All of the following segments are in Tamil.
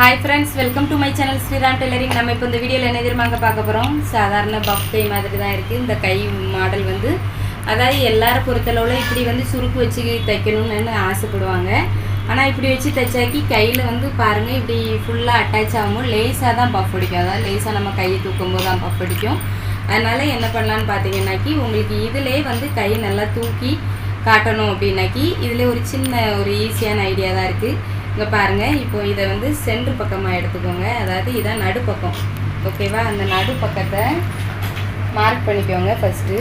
Hi friends welcome to my channel Sriram tailoring நம்ம இப்போ இந்த வீடியோவில் என்ன எதிர்பார்க்க பார்க்க போகிறோம் சாதாரண பஃப் கை மாதிரி தான் இருக்குது இந்த கை மாடல் வந்து அதாவது எல்லாரும் பொறுத்தளவில் இப்படி வந்து சுருக்கு வச்சு தைக்கணும்னு ஆசைப்படுவாங்க. ஆனால் இப்படி வச்சு தைச்சாக்கி கையில் வந்து பாருங்கள் இப்படி ஃபுல்லாக அட்டாச் ஆகும் லேஸாக தான் பஃப் அடிக்கும். அதாவது லேஸாக நம்ம கையை தூக்கும் போது தான் பஃப் அடிக்கும். அதனால் என்ன பண்ணலான்னு பார்த்தீங்கன்னாக்கி உங்களுக்கு இதிலே வந்து கை நல்லா தூக்கி காட்டணும் அப்படின்னாக்கி இதில் ஒரு சின்ன ஒரு ஈஸியான ஐடியா தான் இருக்குது இங்கே பாருங்கள் இப்போ இதை வந்து சென்ட்ரு பக்கமாக எடுத்துக்கோங்க. அதாவது இதான் நடுப்பக்கம். ஓகேவா அந்த நடுப்பக்கத்தை மார்க் பண்ணிக்கோங்க ஃபஸ்ட்டு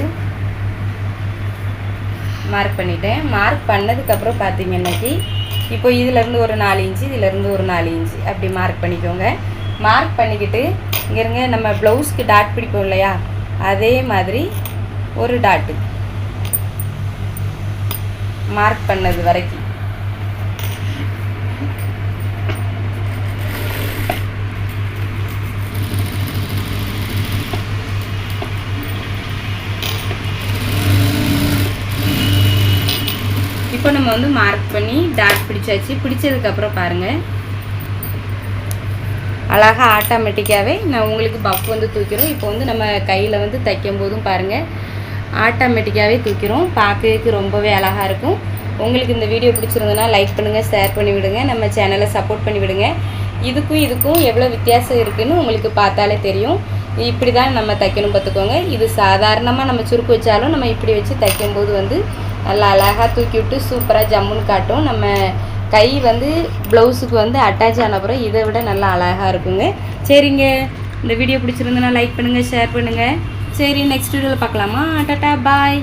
மார்க் பண்ணிட்டேன். மார்க் பண்ணதுக்கப்புறம் பார்த்தீங்கன்னாக்கி இப்போ இதிலேருந்து ஒரு நாலு இன்ச்சு இதிலேருந்து ஒரு நாலு இன்ச்சு. அப்படி மார்க் பண்ணிக்கோங்க. மார்க் பண்ணிக்கிட்டு இங்கே இருங்க நம்ம ப்ளவுஸ்க்கு டாட் பிடிப்போம் இல்லையா? அதே மாதிரி ஒரு டாட்டு மார்க் பண்ணது வரைக்கும். இப்போ நம்ம வந்து மார்க் பண்ணி டாட் பிடிச்சாச்சு. பிடிச்சதுக்கப்புறம் பாருங்கள் அழகாக ஆட்டோமேட்டிக்காகவே நான் உங்களுக்கு பஃப் வந்து தூக்கிறோம். இப்போ வந்து நம்ம கையில் வந்து தைக்கும் போதும் பாருங்கள் ஆட்டோமேட்டிக்காகவே தூக்கிறோம். பார்க்கறதுக்கு ரொம்பவே அழகாக இருக்கும். உங்களுக்கு இந்த வீடியோ பிடிச்சிருந்ததுன்னா லைக் பண்ணுங்கள் ஷேர் பண்ணி விடுங்க. நம்ம சேனலை சப்போர்ட் பண்ணி விடுங்க. இதுக்கும் இதுக்கும் எவ்வளோ வித்தியாசம் இருக்குதுன்னு உங்களுக்கு பார்த்தாலே தெரியும். இப்படி தான் நம்ம தைக்கணும் பார்த்துக்கோங்க. இது சாதாரணமாக நம்ம சுருக்கு வச்சாலும் நம்ம இப்படி வச்சு தைக்கும்போது வந்து நல்லா அழகாக தூக்கி விட்டு சூப்பராக ஜம்முன்னு காட்டும். நம்ம கை வந்து ப்ளவுஸுக்கு வந்து அட்டாச் ஆன அப்புறம் இதை விட நல்லா அழகாக இருக்குங்க. சரிங்க. இந்த வீடியோ பிடிச்சிருந்ததுன்னா லைக் பண்ணுங்கள் ஷேர் பண்ணுங்கள் சரி நெக்ஸ்ட் வீடியோவில் பார்க்கலாமா? டாட்டா பாய்